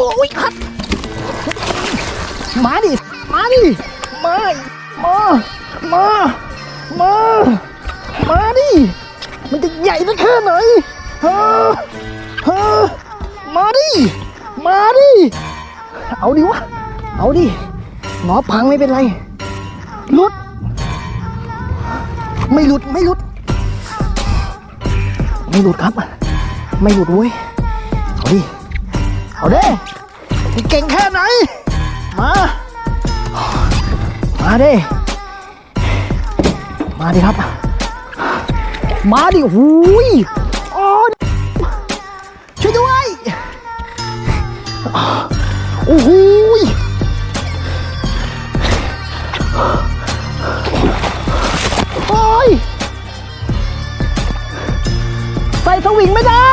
โอ้ยครับ มาดิ มาดิ มา มา มา มา มาดิ มันจะใหญ่สักแค่ไหนฮะฮะมาดิ มาดิ เอาดิวะ เอาดิหมอพังไม่เป็นไร หลุด ไม่หลุด ไม่หลุด ไม่หลุดครับ ไม่หลุดเว้ย เอาดิ เอาเด้เก่งแค่ไหน มา มาเดิมาดิครับ มาดิหูยโอ้ยช่วยด้วย โอ้โหยโอ้ยใส่สวิงไม่ได้